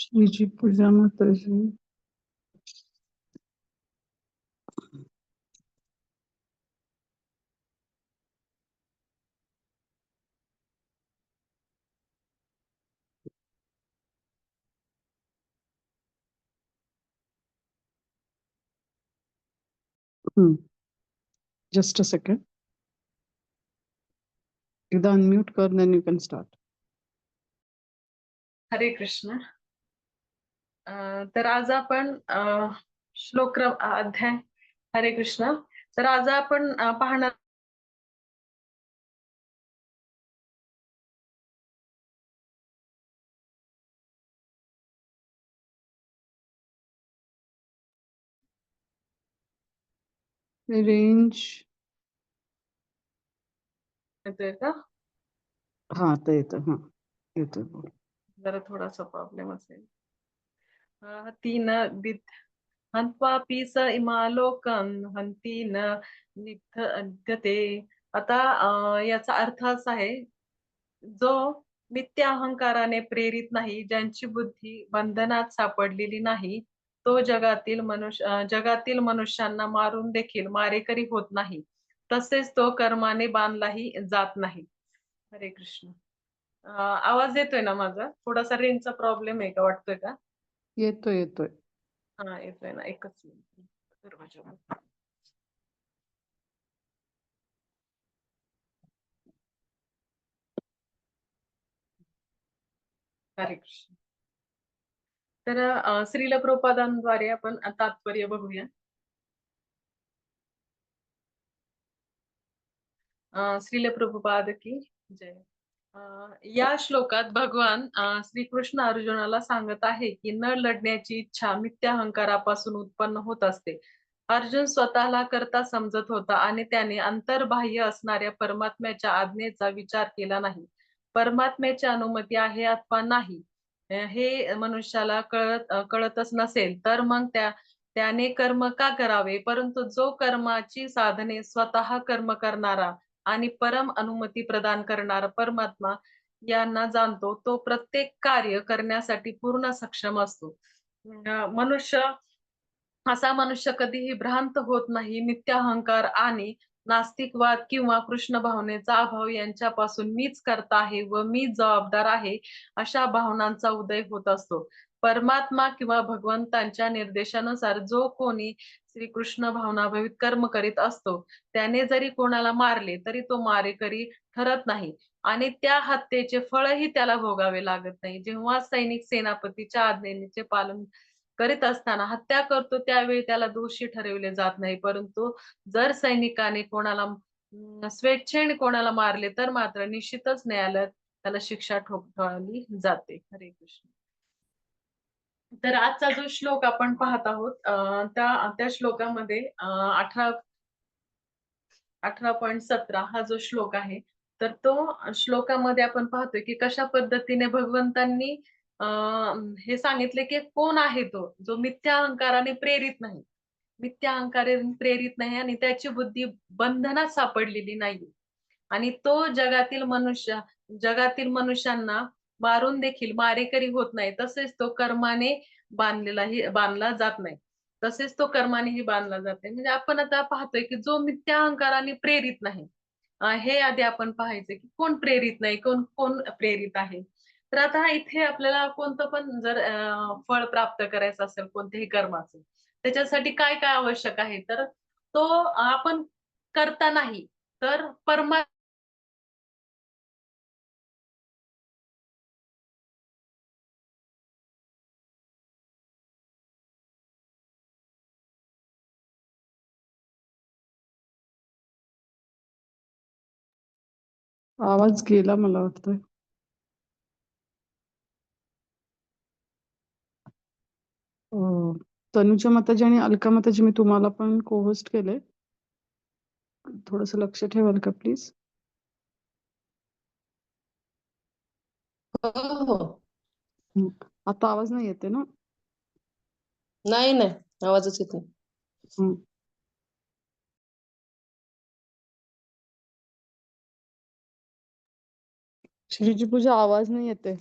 श्रीजी पूजा माताजी Hmm. Just a second. एकदा unmute कर, then you can start. हरे कृष्ण अं, तर आज आपण श्लोक अध्याय हरे कृष्ण. तर आज आपण पाहणार रेंज येतोय का? हा आता येतं हा. येतोय. जरा थोडासा प्रॉब्लेम असेल. अं, तीन दित हन्त्वापि स इमालोकं हन्ति न निध्यते आता याचा अर्थ असा आहे जो नित्य अहंकाराने प्रेरित नाही ज्यांची बुद्धी बंधनात सापडलेली नाही तो जगातील मनुष्य जगातील मनुष्यांना मारून देखील मारेकरी होत नाही तसेच तो कर्माने बांधलाही जात नाही। हरे कृष्ण। आवाज येतोय ना माझा? थोडासा रेंजचा प्रॉब्लेम आहे का? वाटतोय का? येतोय येतोय. हा येतोय ना एकच मिनिट. दरवाजा हरे कृष्ण. तर अं, श्रील प्रभुपादांद्वारे आपण तात्पर्य बघूया. अं, श्रील प्रभुपाद की जय. अं, या श्लोकात भगवान अं, श्रीकृष्ण अर्जुनाला सांगत आहे की न लढण्याची इच्छा मिथ्याहंकारापासून उत्पन्न होत असते. अर्जुन स्वतःला करता समजत होता आणि त्याने अंतर्बाह्य असणाऱ्या परमात्म्याच्या आज्ञेचा विचार केला नाही. परमात्म्याची अनुमती आहे अथवा नाही अं, हे मनुष्याला कळत अं, कळतच नसेल तर मग त्या त्याने कर्म का करावे? परंतु जो कर्माची साधने स्वतः कर्म करणारा आणि परम अनुमती प्रदान करणारा परमात्मा यांना जाणतो. तो प्रत्येक कार्य करण्यासाठी पूर्ण सक्षम असतो. मनुष्य असा मनुष्य कधीही भ्रांत होत नाही. नित्याहंकार आणि नास्तिकवाद किंवा कृष्ण भावनेचा अभाव यांच्यापासून मीच करता आहे व मी जबाबदार आहे अशा भावनांचा उदय होत असतो. परमात्मा किंवा भगवंतांच्या निर्देशानुसार जो कोणी श्रीकृष्ण भावनाभावित कर्म करीत असतो त्याने जरी कोणाला मारले तरी तो मारेकरी ठरत नाही. आणि त्या हत्येचे फळही त्याला भोगावे लागत नाही. जेव्हा सैनिक सेनापतीच्या आज्ञेचे पालन करीत असताना हत्या करतो त्यावेळी त्याला दोषी ठरविले जात नाही. परंतु जर सैनिकाने कोणाला स्वेच्छेने कोणाला मारले तर मात्र निश्चितच न्यायालयात त्याला शिक्षा ठोठावली जाते. हरे कृष्ण. तर आजचा जो श्लोक आपण पाहत आहोत त्या त्या श्लोकामध्ये अठरा अठरा पॉईंट सतरा हा जो श्लोक आहे तर तो श्लोकामध्ये आपण पाहतोय की कशा पद्धतीने भगवंतांनी अं, हे सांगितले की कोण आहे तो जो मिथ्या अहंकाराने प्रेरित नाही. मिथ्या अहंकाराने प्रेरित नाही आणि त्याची बुद्धी बंधनात सापडलेली नाही आणि तो जगातील मनुष्य जगातील मनुष्यांना मारून देखील मारेकरी होत नाही. तसेच तो कर्माने बांधलेलाही बांधला जात नाही. तसेच तो कर्मानेही बांधला जाते म्हणजे आपण आता पाहतोय की जो मिथ्या अहंकाराने प्रेरित नाही. हे आधी आपण पाहायचं की कोण प्रेरित नाही कोण कोण प्रेरित आहे? तर आता इथे आपल्याला कोणतं पण जर फळ प्राप्त करायचं असेल कोणत्याही कर्माचं त्याच्यासाठी काय काय आवश्यक आहे? तर तो आपण करता नाही तर परमा आवाज गेला मला वाटतंय. तनुजा माताजी आणि अलका माताजी मी तुम्हाला पण को होस्ट केले थोडस लक्ष ठेवाल का प्लीज हो हो. आता आवाज नाही येते ना? नाही नाही. आवाजच येत नाही. हम्म. पूजा आवाज नाही येते